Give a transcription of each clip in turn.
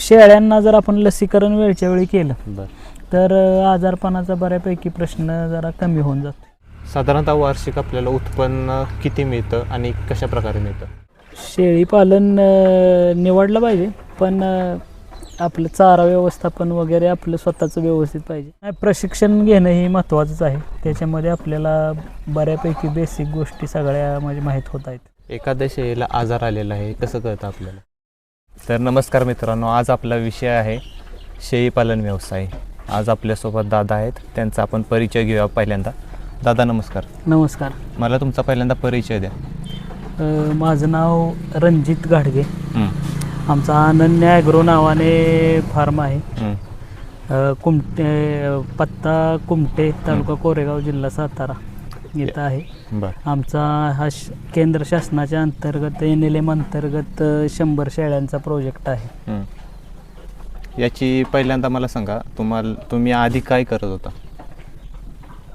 शेळ्यांना जर आपण लसीकरण वेळच्या वेळी केलं तर आजारपणाचा बऱ्यापैकी प्रश्न जरा कमी होऊन जातो. साधारणतः वार्षिक आपल्याला उत्पन्न किती मिळतं आणि कशा प्रकारे मिळतं? शेळी पालन निवडलं पाहिजे पण आपलं चारा व्यवस्थापन वगैरे आपलं स्वतःचं व्यवस्थित पाहिजे. प्रशिक्षण घेणं हे महत्त्वाचंच आहे. त्याच्यामध्ये आपल्याला बऱ्यापैकी बेसिक गोष्टी सगळ्या म्हणजे माहीत होत आहेत. एखाद्या शेळीला आजार आलेला आहे कसं कळतं आपल्याला? तर नमस्कार मित्रांनो आज आपला विषय आहे शेळीपालन व्यवसाय. आज आपल्यासोबत दादा आहेत त्यांचा आपण परिचय घेऊया पहिल्यांदा. दादा नमस्कार. नमस्कार. मला तुमचा पहिल्यांदा परिचय द्या. अ, माझं नाव रणजित गाडगे आमचा अनन्य ॲग्रो नावाने फार्म आहे. अ, कुमटे अ, पत्ता कुमटे तालुका कोरेगाव जिल्हा सातारा. येत आहे बरं आमचा हा श केंद्र शासनाच्या अंतर्गत एन एल एम अंतर्गत अ, शंभर शेळ्यांचा प्रोजेक्ट आहे हं. याची पहिल्यांदा मला सांगा तुम्हाला तुम्ही आधी काय करत होता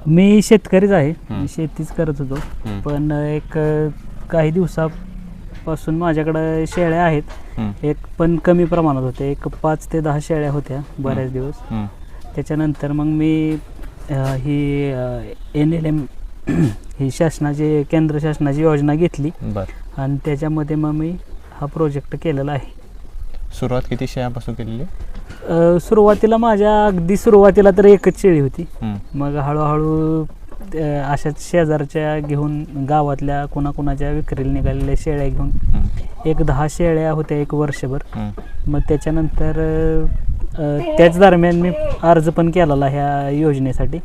मी शेतकरीच आहे. मी शेतीच करत होतो. पण एक अ, काही दिवसापासून माझ्याकडे शेळ्या आहेत. एक पण कमी प्रमाणात होते एक पाच ते दहा शेळ्या होत्या बऱ्याच दिवस. त्याच्यानंतर मग मी अ, ही एन एल एम ही शासनाची केंद्र शासनाची योजना घेतली बरं आणि त्याच्यामध्ये मग मी हा प्रोजेक्ट केलेला आहे सुरुवात किती शेळ्यापासून केलेली अ, सुरुवातीला माझ्या अगदी सुरुवातीला तर एकच शेळी होती. मग हळूहळू अ, अशाच शेजारच्या घेऊन गावातल्या कोणाकोणाच्या विक्रीला निघालेल्या शेळ्या घेऊन. एक दहा शेळ्या होत्या एक वर्षभर. मग त्याच्यानंतर अ, त्याच दरम्यान मी अर्ज पण केलेला ह्या योजनेसाठी.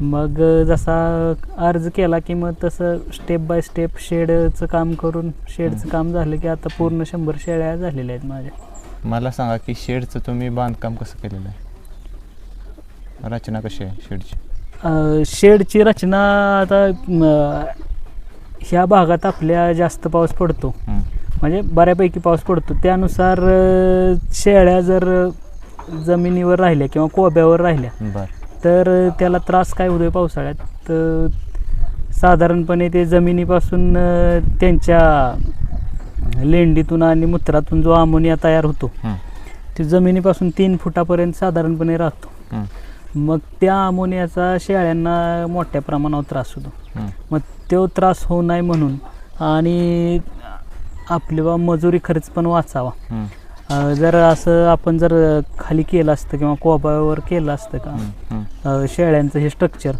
मग जसा अर्ज केला की मग तसं स्टेप बाय स्टेप शेडचं काम करून शेडचं काम झालं की आता पूर्ण शंभर शेळ्या झालेल्या आहेत माझ्या. मला सांगा की शेडचं तुम्ही बांधकाम कसं केलेलं आहे? रचना कशी आहे शेडची? अ, शेडची रचना आता म, ह्या भागात आपल्या जास्त पाऊस पडतो. हं. म्हणजे बऱ्यापैकी पाऊस पडतो. त्यानुसार अ, शेळ्या जर जमिनीवर राहिल्या किंवा कोब्यावर राहिल्या बरं. तर त्याला त्रास काय होतोय पावसाळ्यात तर साधारणपणे ते जमिनीपासून त्यांच्या लेंडीतून आणि मूत्रातून जो अमोनिया तयार होतो. ते जमिनीपासून तीन फुटापर्यंत साधारणपणे राहतो. मग त्या अमोनियाचा शेळ्यांना मोठ्या प्रमाणावर त्रास होतो. मग तो त्रास होऊ नये म्हणून आणि आपले बा मजुरी खर्च पण वाचावा. अ, जर असं आपण जर खाली केलं असतं किंवा कोबावर केलं असतं का. अ, शेळ्यांचं हे स्ट्रक्चर.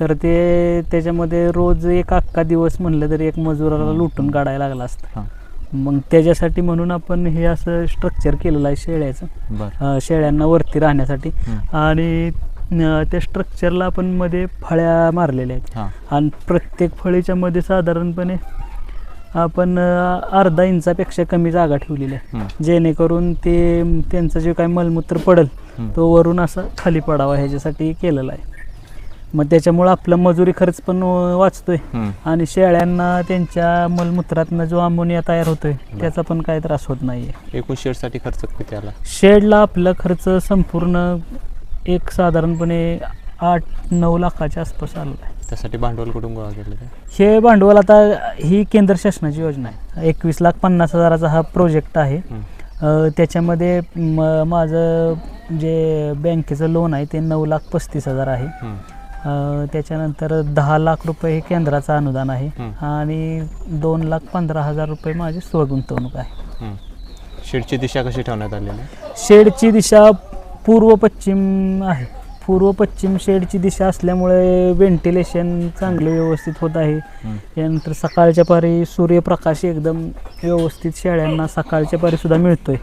तर ते त्याच्यामध्ये रोज एक अख्खा दिवस म्हणलं तरी एक मजुराला लुटून काढायला लागला असतं. हां. मग त्याच्यासाठी म्हणून आपण हे असं स्ट्रक्चर केलेलं आहे शेळ्याचं. बरं. अ, शेळ्यांना वरती राहण्यासाठी. आणि अ, त्या स्ट्रक्चरला आपण मध्ये फळ्या मारलेल्या आहेत. हां. आणि प्रत्येक फळीच्या मध्ये साधारणपणे आपण अर्धा इंचापेक्षा कमी जागा ठेवलेली आहे. जेणेकरून ते त्यांचं जे काय मलमूत्र पडेल. तो वरून असा खाली पडावा ह्याच्यासाठी केलेला आहे. मग त्याच्यामुळं आपला मजुरी खर्च पण वाचतोय. आणि शेळ्यांना त्यांच्या मलमूत्रातनं जो अमोनिया तयार होतोय त्याचा पण काही त्रास होत नाही आहे एकूण शेडसाठी खर्च किती आला? शेडला आपला खर्च संपूर्ण एक साधारणपणे आठ नऊ लाखाच्या आसपास आलेला आहे. त्यासाठी भांडवल कुठून गोळा केलं ते हे भांडवल आता ही केंद्र शासनाची योजना आहे एकवीस लाख पन्नास हजाराचा हा प्रोजेक्ट आहे. अ, त्याच्यामध्ये म माझं जे बँकेचं लोन आहे ते नऊ लाख पस्तीस हजार आहे. अ, त्याच्यानंतर दहा लाख रुपये हे केंद्राचं अनुदान आहे हं. आणि दोन लाख पंधरा हजार रुपये माझी स्वगुंतवणूक आहे. शेडची दिशा कशी ठेवण्यात आलेली आहे? शेडची दिशा पूर्व पश्चिम आहे पूर्व पश्चिम शेडची दिशा असल्यामुळे व्हेंटिलेशन चांगले व्यवस्थित होत आहे. त्यानंतर सकाळच्या पारी सूर्यप्रकाश एकदम व्यवस्थित शेळ्यांना सकाळच्या पारी सुद्धा मिळतोय.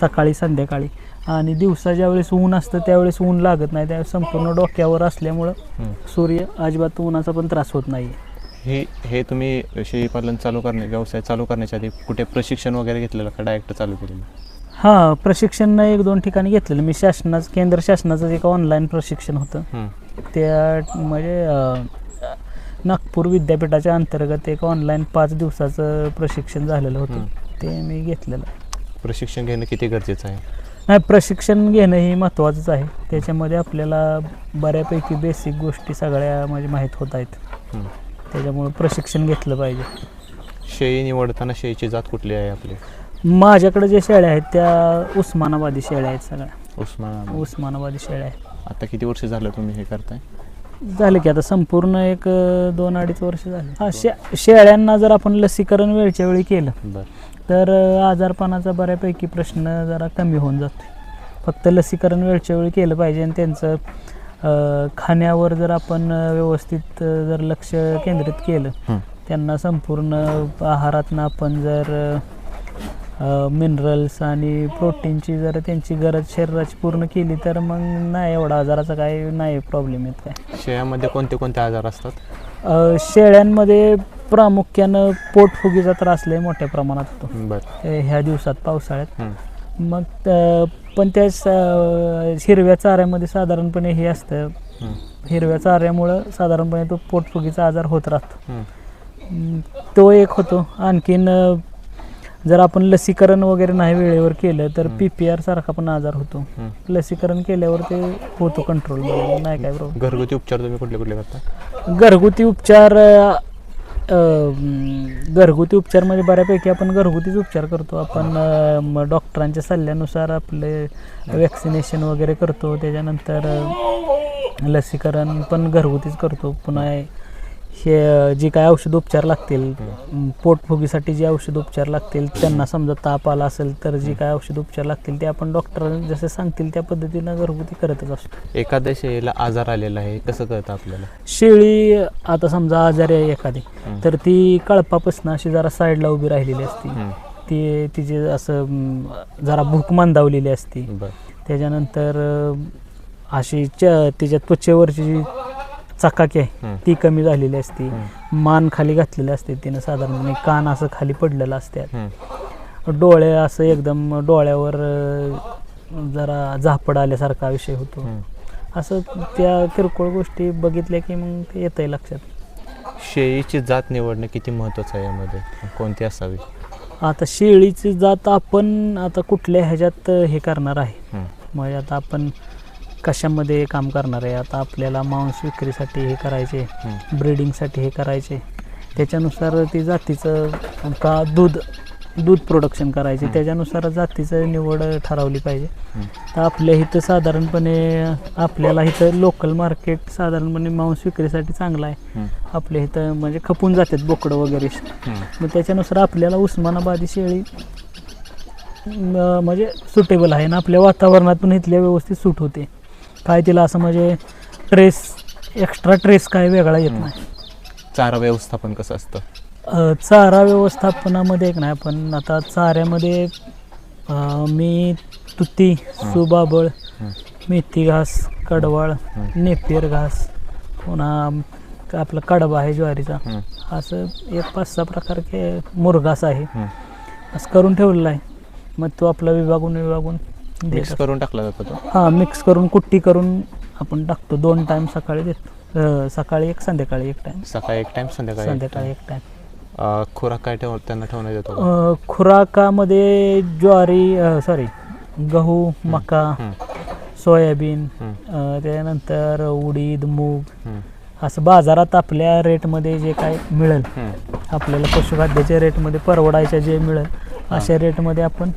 सकाळी संध्याकाळी. आणि दिवसा ज्यावेळेस ऊन असतं त्यावेळेस ऊन लागत नाही. त्यावेळेस संपूर्ण डोक्यावर असल्यामुळं. सूर्य अजिबात उन्हाचा पण त्रास होत नाही हे हे तुम्ही शेळीपालन चालू करणे व्यवसाय चालू करण्याच्या आधी कुठे प्रशिक्षण वगैरे घेतलेलं का? डायरेक्ट चालू केलेलं? हां प्रशिक्षण एक दोन ठिकाणी घेतलेलं. मी शासनाचं केंद्र शासनाचं एक ऑनलाईन प्रशिक्षण होतं हं. त्या म्हणजे नागपूर विद्यापीठाच्या अंतर्गत एक ऑनलाईन पाच दिवसाचं प्रशिक्षण झालेलं होतं. ते मी घेतलेलं. प्रशिक्षण घेणं किती गरजेचं आहे? नाही प्रशिक्षण घेणं हे महत्त्वाचंच आहे. त्याच्यामध्ये आपल्याला बऱ्यापैकी बेसिक गोष्टी सगळ्या म्हणजे माहीत होत आहेत. हं. त्याच्यामुळे प्रशिक्षण घेतलं पाहिजे. शेळी निवडताना शेळीची जात कुठली आहे आपली? माझ्याकडे ज्या शेळ्या आहेत त्या उस्मानाबादी शेळ्या आहेत सगळ्या. उस्मान उस्मानाबादी शेळ्या आहेत. आता किती वर्ष झालं तुम्ही हे करताय? झालं की आता संपूर्ण एक अं, दोन अडीच वर्ष झाले. हा शे शेळ्यांना जर आपण लसीकरण वेळच्या वेळी केलं बरं. तर अं, आजारपणाचा बऱ्यापैकी प्रश्न जरा कमी होऊन जातो फक्त लसीकरण वेळच्या वेळी केलं पाहिजे आणि त्यांचं अं, खाण्यावर जर आपण अं, व्यवस्थित अं, जर लक्ष केंद्रित केलं हं. त्यांना संपूर्ण आहारातनं आपण जर मिनरल्स आणि प्रोटीनची जर त्यांची गरज शरीराची पूर्ण केली तर मग नाही एवढा आजाराचा काही नाही प्रॉब्लेम येत काय. शेळ्यामध्ये कोणते कोणते आजार असतात? शेळ्यांमध्ये प्रामुख्यानं पोटफुगीचा त्रास लय मोठ्या प्रमाणात होतो. ह्या दिवसात पावसाळ्यात. मग पण त्या हिरव्या चाऱ्यामध्ये साधारणपणे हे असतं. हिरव्या चाऱ्यामुळं साधारणपणे तो पोटफुगीचा आजार होत राहतो. तो एक होतो. आणखीन जर आपण लसीकरण वगैरे नाही वेळेवर केलं तर पी पी आर सारखा पण आजार होतो. लसीकरण केल्यावर ते होतो कंट्रोल नाही काय प्रॉब्लेम घरगुती उपचार तुम्ही कुठले कुठले करता? घरगुती उपचार घरगुती उपचार म्हणजे बऱ्यापैकी आपण घरगुतीच उपचार करतो. आपण डॉक्टरांच्या सल्ल्यानुसार आपले वॅक्सिनेशन वगैरे करतो. त्याच्यानंतर लसीकरण पण घरगुतीच करतो. पुन्हा हे जी काय औषधोपचार लागतील पोटफुगीसाठी जे औषधोपचार लागतील त्यांना समजा ताप आला असेल तर जी काय औषधोपचार लागतील ते आपण डॉक्टर जसे सांगतील त्या पद्धतीनं घरगुती करतच असतो. एखाद्या शेळीला आजार आलेला आहे कसं कळतं आपल्याला? शेळी आता समजा आजारी आहे एखादी. तर ती कळपापासून अशी जरा साईडला उभी राहिलेली असते. ती तिची असं जरा भूक मंदावलेली असते. त्याच्यानंतर अशी च तिच्या त्वचेवरची जी चकाकी आहे. ती कमी झालेली असते. मान खाली घातलेली असते तिनं साधारणपणे कान असं खाली पडलेलं असते हं. डोळे असं एकदम डोळ्यावर जरा झापड आल्यासारखा विषय होतो. असं त्या किरकोळ गोष्टी बघितल्या की मग ते येतंय लक्षात शेळीची जात निवडणं किती महत्त्वाचं आहे यामध्ये कोणती असावी आता शेळीची जात आपण आता कुठल्या ह्याच्यात हे करणार आहे. म्हणजे आता आपण कशामध्ये काम करणार आहे? आता आपल्याला मांस विक्रीसाठी हे करायचे. ब्रीडिंगसाठी हे करायचे. त्याच्यानुसार ती जातीचं का दूध दूध प्रोडक्शन करायचे. त्याच्यानुसार जातीचं निवड ठरवली पाहिजे. तर आपल्या इथं साधारणपणे आपल्याला इथं लोकल मार्केट साधारणपणे मांस विक्रीसाठी चांगलं आहे. आपल्या इथं म्हणजे खपून जातात बोकडं वगैरे. मग त्याच्यानुसार आपल्याला उस्मानाबादी शेळी म्हणजे सुटेबल आहे. ना आपल्या वातावरणातून इथल्या व्यवस्थित सूट होते. काय तिला असं म्हणजे ट्रेस एक्स्ट्रा ट्रेस काय वेगळा येत नाही चारा व्यवस्थापन कसं असतं अ, चारा व्यवस्थापनामध्ये एक नाही आपण आता चाऱ्यामध्ये अ, मी तुती सुबाबळ हं. मेथी घास कडवाळ हं. नेपियर घास पुन्हा आपला कडबा आहे ज्वारीचा हं. असं एक पाच सहा प्रकार के मुरघास आहे हं. असं करून ठेवलेला आहे मग तो आपला विभागून विभागून मिक्स. करून टाकला जातो तो हा मिक्स करून कुट्टी करून आपण टाकतो दोन टाइम सकाळी देतो अ, सकाळी एक संध्याकाळी एक टाइम सकाळी एक टाइम संध्याकाळी एक संध्याकाळी. एक टाइम अं, खुराक काय ठेव त्यांना ठेवण्यात येतो खुराकामध्ये ज्वारी सॉरी गहू मका. सोयाबीन हं. अ, त्यानंतर उडीद मूग. असं बाजारात आपल्या रेटमध्ये जे काय मिळेल. आपल्याला पशुखाद्याच्या रेटमध्ये परवडायच्या जे मिळेल अशा रेटमध्ये आपण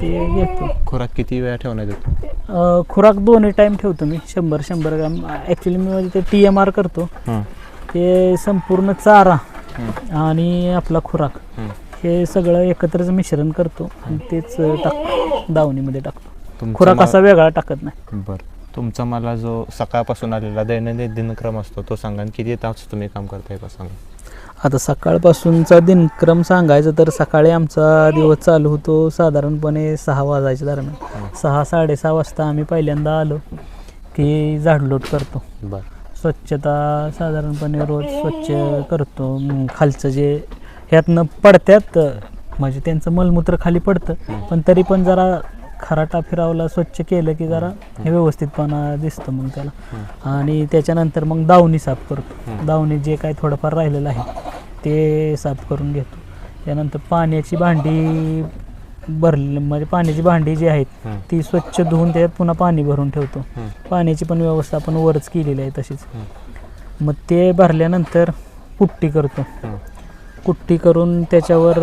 ते घेतो. खुराक किती वेळा ठेवण्यात येतो? अ, खुराक दोन्ही टाईम ठेवतो मी. शंभर शंभर ग्राम. ॲक्च्युली मी म्हणजे ते टी एम आर करतो. ते संपूर्ण चारा. आणि आपला खुराक हं. हे सगळं एकत्रच मिश्रण करतो आणि तेच टाकतो. दावणीमध्ये टाकतो. तुमचं खुराक मा- असा वेगळा टाकत नाही. बरं. तुमचा मला जो सकाळपासून आलेला दैनंदिन दिनक्रम असतो तो सांगा आणि किती तास तुम्ही काम करताय का सांगा? आता सकाळपासूनचा दिनक्रम सांगायचं तर सकाळी आमचा दिवस चालू होतो साधारणपणे सहा वाजायच्या दरम्यान. सहा साडेसहा वाजता आम्ही पहिल्यांदा आलो की झाडलोट करतो. स्वच्छता साधारणपणे रोज स्वच्छ करतो. खालचं जे ह्यातनं पडत्यात म्हणजे त्यांचं मलमूत्र खाली पडतं. पण तरी पण जरा खराटा फिरावला स्वच्छ केलं की जरा हे व्यवस्थितपणा दिसतं मग त्याला. आणि त्याच्यानंतर मग दावणी साफ करतो. दावणी जे काय थोडंफार राहिलेलं आहे ते साफ करून घेतो. त्यानंतर पाण्याची भांडी भरली म्हणजे पाण्याची भांडी जी आहेत. ती स्वच्छ धुवून त्यात पुन्हा पाणी भरून ठेवतो. पाण्याची पण व्यवस्था आपण वरच केलेली आहे तशीच. मग ते भरल्यानंतर पुट्टी करतो. कुट्टी करून त्याच्यावर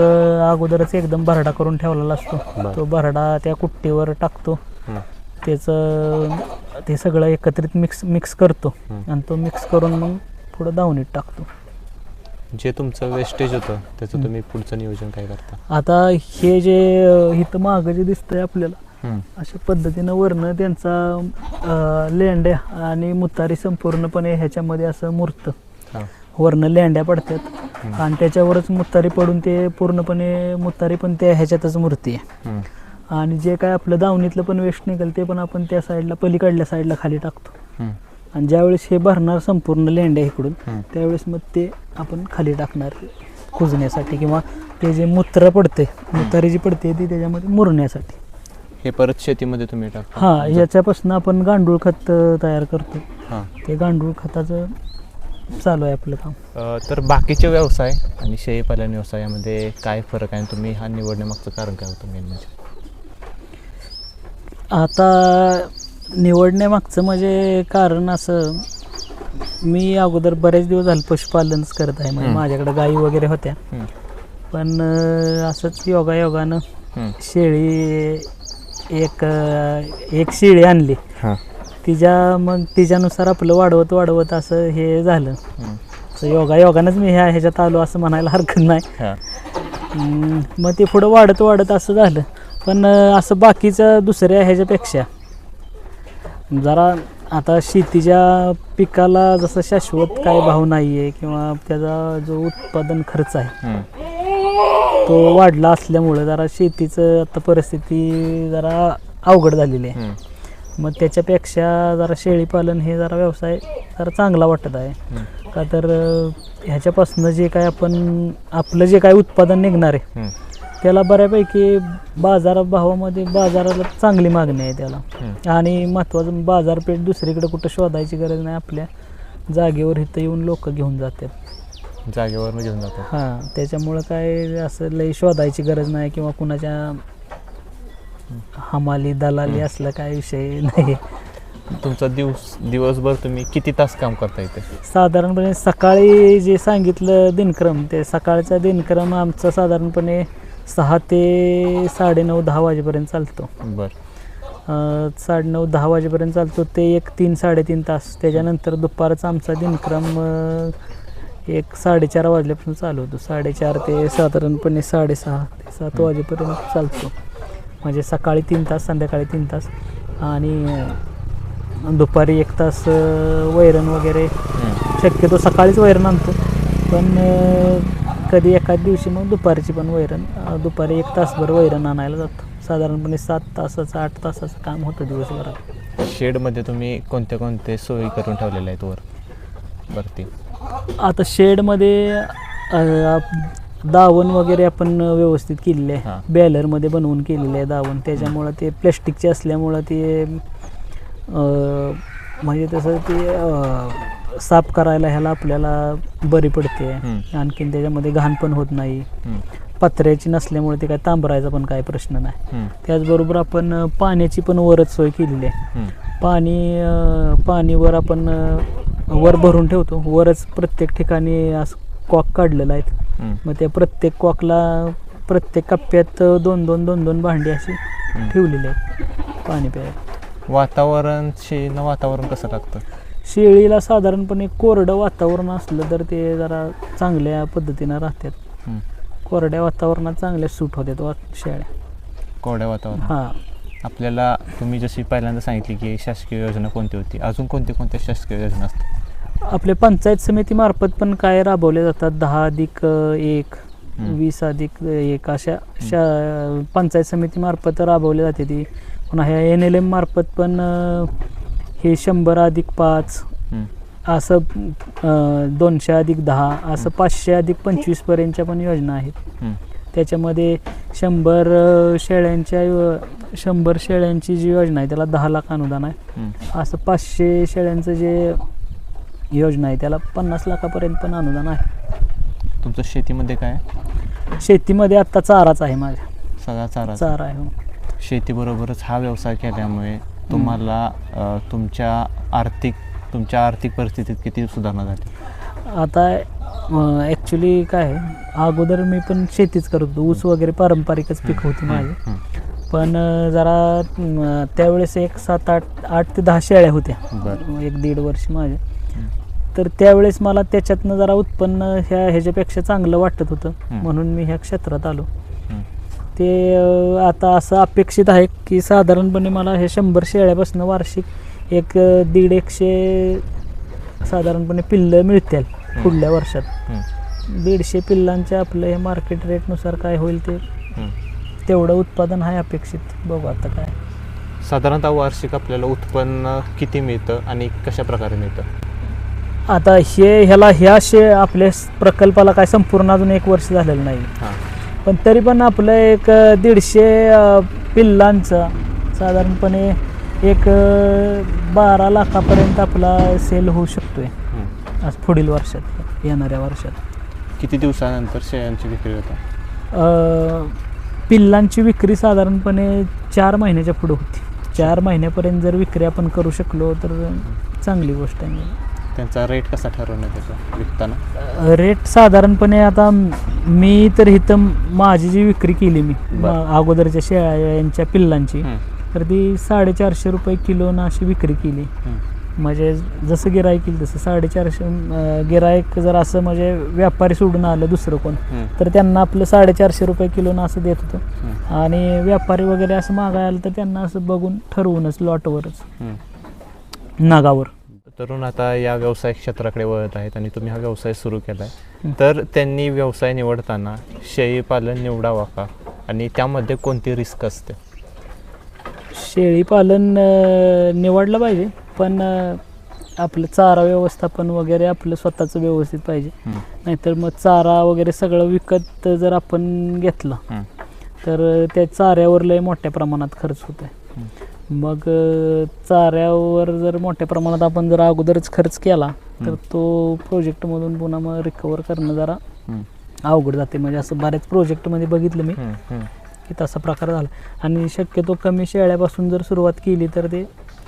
अगोदरच एकदम भरडा करून ठेवलेला असतो. तो भरडा त्या कुट्टीवर टाकतो. त्याचं ते सगळं एकत्रित मिक्स मिक्स करतो. आणि तो मिक्स करून मग पुढं दावणीत टाकतो जे तुमचं वेस्टेज होतं त्याचं तुम्ही पुढचं नियोजन काय करता आता हे जे इथं मागं जे दिसतंय आपल्याला. अशा पद्धतीनं वरनं त्यांचा लेंड्या आणि मुतारी संपूर्णपणे ह्याच्यामध्ये असं मुरतं वरनं लेंड्या पडतात. आणि त्याच्यावरच मुतारी पडून ते पूर्णपणे मुतारी पण त्या ह्याच्यातच मूर्ती आहे. आणि जे काय आपलं दावणीतलं पण वेस्ट निघेल ते पण आपण त्या साईडला पलीकडल्या साईडला खाली टाकतो. आणि ज्यावेळेस हे भरणार संपूर्ण लेंड्या इकडून. त्यावेळेस मग ते आपण खाली टाकणार कुजण्यासाठी किंवा ते जे मूत्र पडते मुतारी जी पडते ती त्याच्यामध्ये मुरण्यासाठी हे परत शेतीमध्ये तुम्ही टाकता हा याच्यापासून आपण गांडूळ खत तयार करतो ते गांडूळ खताचं चालू आहे आपलं काम अ, तर बाकीचे व्यवसाय आणि शेळीपालन व्यवसायामध्ये काय फरक आहे आणि तुम्ही हा निवडण्यामागचं कारण काय होतं मेन म्हणजे आता निवडण्यामागचं म्हणजे कारण असं मी अगोदर बरेच दिवस झाले पशुपालनच करत आहे म्हणजे. माझ्याकडे गायी वगैरे होत्या. पण अं, असंच योगा योगानं. शेळी एक अं, एक शेळी आणली हां तिच्या मग तिच्यानुसार आपलं वाढवत वाढवत असं हे झालं. योगा योगानंच मी ह्या ह्याच्यात आलो असं म्हणायला हरकत नाही. मग ते पुढं वाढत वाढत असं झालं. पण असं बाकीचं दुसऱ्या ह्याच्यापेक्षा जरा आता शेतीच्या पिकाला जसं शाश्वत काय भाव नाही आहे किंवा त्याचा जो उत्पादन खर्च आहे. तो वाढला असल्यामुळं जरा शेतीचं आता परिस्थिती जरा अवघड झालेली आहे. मग त्याच्यापेक्षा जरा शेळीपालन हे जरा व्यवसाय जरा चांगला वाटत आहे. का तर ह्याच्यापासनं जे काय आपण आपलं जे काय उत्पादन निघणार आहे. त्याला बऱ्यापैकी बाजार भावामध्ये बाजाराला चांगली मागणी आहे त्याला. आणि महत्त्वाचं बाजारपेठ दुसरीकडे कुठं शोधायची गरज नाही आपल्या जागेवर इथं येऊन लोक घेऊन जातात जागेवर घेऊन जातो हां त्याच्यामुळं काय असं लई शोधायची गरज नाही किंवा कुणाच्या हमाली दलाली असलं काय विषय नाही. तुमचा दिवस दिवसभर तुम्ही किती तास काम करता इथे? साधारणपणे सकाळी जे सांगितलं दिनक्रम ते सकाळचा दिनक्रम आमचा साधारणपणे सहा ते साडेनऊ दहा वाजेपर्यंत चालतो. बर. साडेनऊ दहा वाजेपर्यंत चालतो. ते एक तीन साडेतीन तास. त्याच्यानंतर दुपारचा आमचा दिनक्रम एक साडेचार वाजल्यापासून चालू होतो. साडेचार ते साधारणपणे साडेसहा ते सात वाजेपर्यंत चालतो. म्हणजे सकाळी तीन तास संध्याकाळी तीन तास. आणि दुपारी एक तास वैरण वगैरे. शक्यतो सकाळीच वैरण आणतो. पण कधी एखाद दिवशी मग दुपारची पण वैरण दुपारी एक तासभर वैरण आणायला जातो. साधारणपणे सात तासाचं आठ तासाचं काम होतं दिवसभरात. शेडमध्ये तुम्ही कोणत्या कोणते सोयी करून ठेवलेल्या आहेत वर? वरती. आता शेडमध्ये दावण वगैरे आपण व्यवस्थित केलेले हां. आहे बॅलरमध्ये बनवून केलेले आहे दावण त्याच्यामुळं ते प्लॅस्टिकचे असल्यामुळं ते अं, म्हणजे तसं ते अं, साफ करायला ह्याला आपल्याला बरी पडते. आणखीन त्याच्यामध्ये घाण पण होत नाही. पत्र्याची नसल्यामुळे ते काय तांबरायचा पण काय प्रश्न नाही. त्याचबरोबर आपण अं, पाण्याची पण वरच सोय केलेली आहे. पाणी अं, पाणीवर आपण अं, वर भरून ठेवतो वरच प्रत्येक ठिकाणी असं कॉक काढलेलं आहेत हं. मग त्या प्रत्येक कॉकला प्रत्येक कप्प्यात दोन दोन दोन दोन भांडी अशी. ठेवलेली आहेत. पाणी प्यायला. वातावरण शेळीनं वातावरण कसं लागतं? शेळीला साधारणपणे कोरडं वातावरण असलं तर ते जरा चांगल्या पद्धतीनं राहतात. कोरड्या वातावरणात चांगल्या सूट होतात वा शेळ्या. कोरड्या वातावरण हां. आपल्याला तुम्ही जशी पहिल्यांदा सांगितली की शासकीय योजना कोणती होती? अजून कोणत्या कोणत्या शासकीय योजना असतात? आपल्या पंचायत समितीमार्फत पण काय राबवले जातात दहा अधिक एक. वीस अधिक एक अशा शा पंचायत समितीमार्फत राबवले जाते ती पुन्हा ह्या एन एल एम मार्फत पण हे शंभर अधिक पाच. असं दोनशे अधिक दहा असं पाचशे अधिक पंचवीसपर्यंतच्या पण योजना आहेत. त्याच्यामध्ये शंभर शेळ्यांच्या शंभर शेळ्यांची जी योजना आहे त्याला दहा लाख अनुदान आहे. असं पाचशे शेळ्यांचं जे योजना आहे. त्याला पन्नास लाखापर्यंत पण अनुदान आहे. तुमचं शेतीमध्ये काय आहे? शेतीमध्ये आत्ता चाराच आहे माझ्या. सगळा चारा चारा आहे हो. शेतीबरोबरच हा व्यवसाय केल्यामुळे तुम्हाला अ, तुमच्या आर्थिक तुमच्या आर्थिक परिस्थितीत किती सुधारणा झाली? आता ॲक्च्युली काय आहे, अगोदर मी पण शेतीच करत होतो. ऊस वगैरे पारंपरिकच पीक होती माझी. हं. पण अं, जरा अं, त्यावेळेस एक सात आठ आठ ते दहा शेळ्या होत्या. बरं. एक दीड वर्ष माझ्या. तर त्यावेळेस मला त्याच्यातनं जरा उत्पन्न ह्या ह्याच्यापेक्षा चांगलं वाटत होतं. म्हणून मी ह्या क्षेत्रात आलो. ते आता असं अपेक्षित आहे की साधारणपणे मला हे शंभर शेळ्यापासून वार्षिक एक दीड एकशे साधारणपणे पिल्लं मिळतील पुढल्या वर्षात. दीडशे पिल्लांच्या आपलं हे मार्केट रेटनुसार काय होईल ते. तेवढं उत्पादन आहे अपेक्षित बघू आता काय साधारणतः वार्षिक आपल्याला उत्पन्न किती मिळतं आणि कशा प्रकारे मिळतं आता हे ह्याला ह्या शे आपल्या प्रकल्पाला काय संपूर्ण अजून एक वर्ष झालेलं नाही. हां. पण तरी पण आपलं एक दीडशे पिल्लांचं साधारणपणे एक बारा लाखापर्यंत आपला सेल होऊ शकतोय. आज पुढील वर्षात येणाऱ्या वर्षात. किती दिवसानंतर शेळ्यांची विक्री होते? पिल्लांची विक्री साधारणपणे चार महिन्याच्या पुढे होती. चार महिन्यापर्यंत जर विक्री आपण करू शकलो तर चांगली गोष्ट आहे. त्यांचा रेट कसा ठरवण्यात येतो विकताना रेट साधारणपणे आता मी तर इथं माझी जी विक्री केली मी बरं. म- अगोदरच्या शेळ्यांच्या पिल्लांची हं. तर ती साडेचारशे रुपये किलोनं अशी विक्री केली हं. म्हणजे जसं गिराईक येईल तसं साडेचारशे अं, गिराईक जर असं म्हणजे व्यापारी सोडून आलं दुसरं कोण हं. तर त्यांना आपलं साडेचारशे रुपये किलोनं असं देत होतं हं. आणि व्यापारी वगैरे असं मागायला आलं तर त्यांना असं बघून ठरवूनच लॉटवरच हं. नागावर तरुण आता या व्यवसाय क्षेत्राकडे वळत आहेत आणि तुम्ही हा व्यवसाय सुरू केला आहे. तर त्यांनी व्यवसाय निवडताना शेळी पालन निवडावा का आणि त्यामध्ये कोणती रिस्क असते शेळी पालन अं, निवडलं पाहिजे पण आपलं चारा व्यवस्थापन वगैरे आपलं स्वतःचं व्यवस्थित पाहिजे. नाहीतर मग चारा वगैरे सगळं विकत जर आपण घेतलं. तर त्या चाऱ्यावर लय मोठ्या प्रमाणात खर्च होत आहे मग चाऱ्यावर जर मोठ्या प्रमाणात आपण जर अगोदरच खर्च केला तर. तो प्रोजेक्टमधून पुन्हा मग रिकवर करणं जरा. अवघड जाते म्हणजे असं बऱ्याच प्रोजेक्टमध्ये बघितलं मी. की तसा प्रकार झाला आणि शक्यतो कमी शेळ्यापासून जर सुरुवात केली तर ते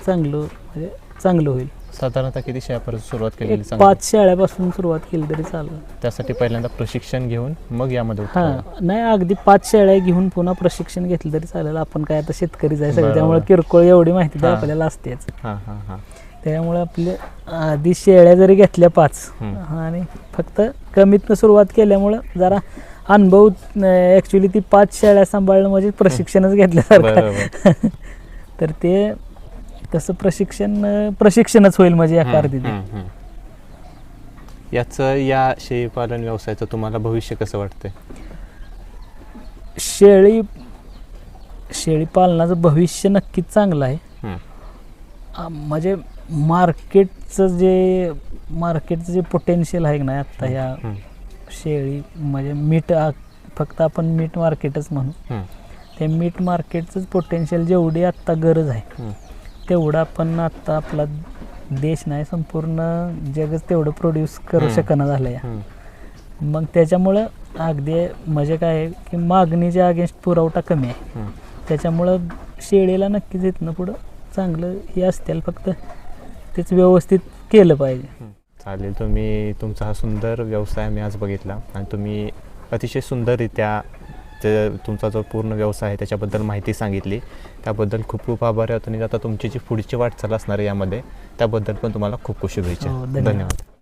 चांगलं म्हणजे चांगलं होईल साधारणतः किती शेळ्यापर्यंत सुरुवात केलेली एक चांगली? पाच शेळ्यापासून सुरुवात केली तरी चालेल त्यासाठी पहिल्यांदा प्रशिक्षण घेऊन मग यामध्ये हां. नाही अगदी पाच शेळ्या घेऊन पुन्हा प्रशिक्षण घेतलं तरी चालेल आपण काय आता शेतकरीच आहे सगळं बरोबर. त्यामुळे किरकोळ एवढी माहिती तर हां. आपल्याला असतेच हां हां हां त्यामुळे आपले आधी शेळ्या जरी घेतल्या पाच. आणि फक्त कमीतनं सुरुवात केल्यामुळं जरा अनुभव ॲक्च्युली ती पाच शेळ्या सांभाळणं म्हणजे प्रशिक्षणच घेतल्यासारखं बरोबर तर ते तसं प्रशिक्षण प्रशिक्षणच होईल म्हणजे या कारदी हं. याचं या शेळीपालन व्यवसायाचं तुम्हाला भविष्य कसं वाटतंय शेळी शेळी पालनाचं भविष्य नक्कीच चांगलं आहे हं. आ, म्हणजे मार्केटचं जे मार्केटचं जे पोटेन्शियल आहे ना आत्ता ह्या हं. शेळी म्हणजे मीठ आ- फक्त आपण मीठ मार्केटच म्हणू हं. ते मीठ मार्केटचंच पोटेन्शियल जेवढी आत्ता गरज आहे. तेवढं आपण आत्ता आपला देश नाही संपूर्ण जगच तेवढं प्रोड्यूस करू. शकणं झालं या. मग त्याच्यामुळं अगदी म्हणजे काय आहे की मागणीच्या अगेन्स्ट पुरवठा कमी आहे. त्याच्यामुळं शेळीला नक्कीच इथनं पुढं चांगलं हे असतील फक्त तेच व्यवस्थित केलं पाहिजे. चालेल तुम्ही तुमचा हा सुंदर व्यवसाय मी आज बघितला आणि तुम्ही अतिशय सुंदररित्या ते तुमचा जो पूर्ण व्यवसाय आहे त्याच्याबद्दल माहिती सांगितली. त्याबद्दल खूप खूप आभार आहे. आणि आता तुमची जी पुढची वाटचाल असणार आहे यामध्ये त्याबद्दल पण तुम्हाला खूप खूप शुभेच्छा. हो. धन्यवाद.